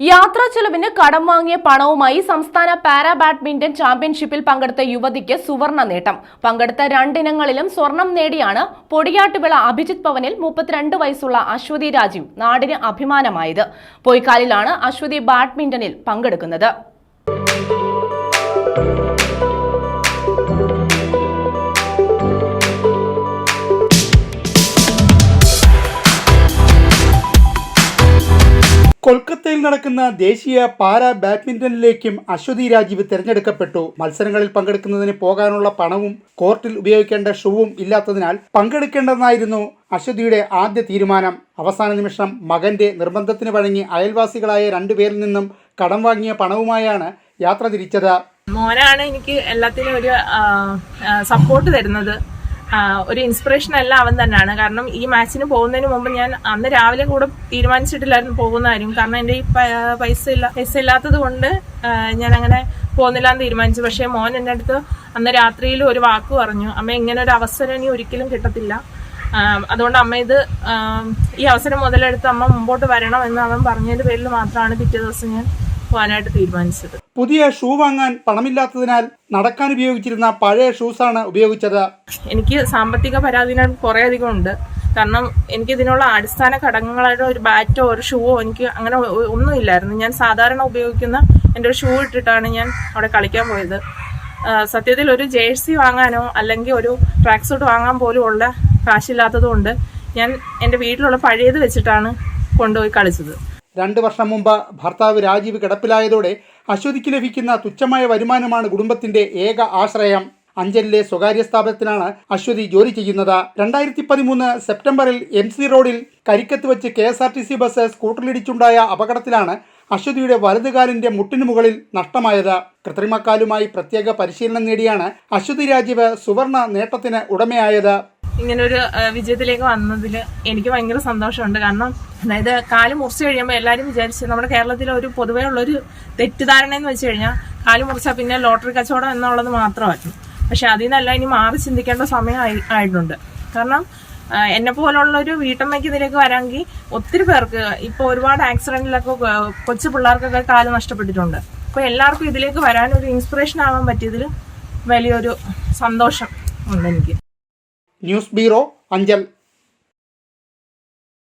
യാത്രാ ചെലവിന് കടം വാങ്ങിയ പണവുമായി സംസ്ഥാന പാരാ ബാഡ്മിന്റൺ ചാമ്പ്യൻഷിപ്പിൽ പങ്കെടുത്ത യുവതിക്ക് സുവർണ നേട്ടം. പങ്കെടുത്ത രണ്ടിനങ്ങളിലും സ്വർണം നേടിയാണ് പൊടിയാട്ടുവിള അഭിജിത് പവനിൽ മുപ്പത്തിരണ്ട് വയസ്സുള്ള അശ്വതി രാജീവ് നാടിന് അഭിമാനമായത്. പൊയ്ക്കാലിലാണ് അശ്വതി ബാഡ്മിന്റണിൽ പങ്കെടുക്കുന്നത്. കൊൽക്കത്തയിൽ നടക്കുന്ന ദേശീയ പാരാ ബാഡ്മിന്റണിലേക്കും അശ്വതി രാജീവ് തിരഞ്ഞെടുക്കപ്പെട്ടു. മത്സരങ്ങളിൽ പങ്കെടുക്കുന്നതിന് പോകാനുള്ള പണവും കോർട്ടിൽ ഉപയോഗിക്കേണ്ട ഷൂവും ഇല്ലാത്തതിനാൽ പങ്കെടുക്കേണ്ടെന്നായിരുന്നു അശ്വതിയുടെ ആദ്യ തീരുമാനം. അവസാന നിമിഷം മകന്റെ നിർബന്ധത്തിന് വഴങ്ങി അയൽവാസികളായ രണ്ടുപേരിൽ നിന്നും കടം വാങ്ങിയ പണവുമായാണ് യാത്ര തിരിച്ചത്. മോനാണ് എനിക്ക് എല്ലാത്തിനും ഒരു സപ്പോർട്ട് തരുന്നത്. ഒരു ഇൻസ്പിറേഷൻ അല്ല അവൻ തന്നെയാണ്. കാരണം ഈ മാച്ചിന് പോകുന്നതിന് മുമ്പ് ഞാൻ അന്ന് രാവിലെ കൂടെ തീരുമാനിച്ചിട്ടില്ലായിരുന്നു പോകുന്ന കാര്യം. കാരണം എന്റെ ഈ പൈസ ഇല്ല പൈസ ഇല്ലാത്തത് കൊണ്ട് ഞാൻ അങ്ങനെ പോകുന്നില്ല എന്ന് തീരുമാനിച്ചു. പക്ഷേ മോൻ എന്റെ അടുത്ത് അന്ന് രാത്രിയിൽ ഒരു വാക്ക് പറഞ്ഞു. അമ്മ ഇങ്ങനെ ഒരു അവസരം ഇനി ഒരിക്കലും കിട്ടത്തില്ല. അതുകൊണ്ട് അമ്മ ഇത് ഈ അവസരം മുതലെടുത്ത് അമ്മ മുമ്പോട്ട് വരണം എന്ന് അവൻ പറഞ്ഞതിന്റെ പേരിൽ മാത്രമാണ് പിറ്റേ ദിവസം ഞാൻ പോകാനായിട്ട് തീരുമാനിച്ചത്. പുതിയ ഷൂ വാങ്ങാൻ പണമില്ലാത്തതിനാൽ നടക്കാൻ ഉപയോഗിച്ചിരുന്ന പഴയ ഷൂസ് ആണ് ഉപയോഗിച്ചത്. എനിക്ക് സാമ്പത്തിക പരാധീനം കുറെ അധികം ഉണ്ട്. കാരണം എനിക്ക് ഇതിനുള്ള അടിസ്ഥാന ഘടകങ്ങളായിട്ട് ഒരു ബാറ്റോ ഒരു ഷൂവോ എനിക്ക് അങ്ങനെ ഒന്നുമില്ലായിരുന്നു ഞാൻ സാധാരണ ഉപയോഗിക്കുന്ന എന്റെ ഒരു ഷൂ ഇട്ടിട്ടാണ് ഞാൻ അവിടെ കളിക്കാൻ പോയത്. സത്യത്തിൽ ഒരു ജേഴ്സി വാങ്ങാനോ അല്ലെങ്കിൽ ഒരു ട്രാക്ക് സൂട്ട് വാങ്ങാൻ പോലും ഉള്ള കാശില്ലാത്തതുകൊണ്ട് ഞാൻ എന്റെ വീട്ടിലുള്ള പഴയത് വെച്ചിട്ടാണ് കൊണ്ടുപോയി കളിച്ചത്. രണ്ട് വർഷം മുമ്പ് ഭർത്താവ് രാജീവ് കിടപ്പിലായതോടെ അശ്വതിക്ക് ലഭിക്കുന്ന തുച്ഛമായ വരുമാനമാണ് കുടുംബത്തിന്റെ ഏക ആശ്രയം. അഞ്ചലിലെ സ്വകാര്യ സ്ഥാപനത്തിലാണ് അശ്വതി ജോലി ചെയ്യുന്നത്. രണ്ടായിരത്തി പതിമൂന്ന് സെപ്റ്റംബറിൽ എം സി റോഡിൽ കരിക്കത്ത് വെച്ച് K S R T C bus സ്കൂട്ടറിലിടിച്ചുണ്ടായ അപകടത്തിലാണ് അശ്വതിയുടെ വലതുകാലിന്റെ മുട്ടിനു മുകളിൽ നഷ്ടമായത്. കൃത്രിമക്കാലുമായി പ്രത്യേക പരിശീലനം നേടിയാണ് അശ്വതി രാജീവ് സുവർണ നേട്ടത്തിന് ഉടമയായത്. ഇങ്ങനൊരു ഒരു വിജയത്തിലേക്ക് വന്നതിൽ എനിക്ക് ഭയങ്കര സന്തോഷമുണ്ട്. കാരണം അതായത് കാൽ മുറിച്ച് കഴിയുമ്പോൾ എല്ലാവരും വിചാരിച്ച് നമ്മുടെ കേരളത്തിലെ ഒരു പൊതുവേ ഉള്ളൊരു തെറ്റിദ്ധാരണ എന്ന് വെച്ച് കഴിഞ്ഞാൽ കാൽ മുറിച്ചാൽ പിന്നെ ലോട്ടറി കച്ചവടം എന്നുള്ളത് മാത്രമായിരുന്നു പക്ഷെ അതിൽ നിന്നല്ല ഇനി മാറി ചിന്തിക്കേണ്ട സമയം ആയിട്ടുണ്ട്. കാരണം എന്നെ പോലുള്ള ഒരു വീട്ടമ്മയ്ക്ക് ഇതിലേക്ക് വരാമെങ്കിൽ ഒത്തിരി പേർക്ക് ഇപ്പോൾ ഒരുപാട് ആക്സിഡന്റിലൊക്കെ കൊച്ചു പിള്ളേർക്കൊക്കെ കാൽ നഷ്ടപ്പെട്ടിട്ടുണ്ട്. അപ്പോൾ എല്ലാവർക്കും ഇതിലേക്ക് വരാൻ ഒരു ഇൻസ്പിറേഷൻ ആവാൻ പറ്റിയതിൽ വലിയൊരു സന്തോഷം ഉണ്ട് എനിക്ക്. News bureau Anchal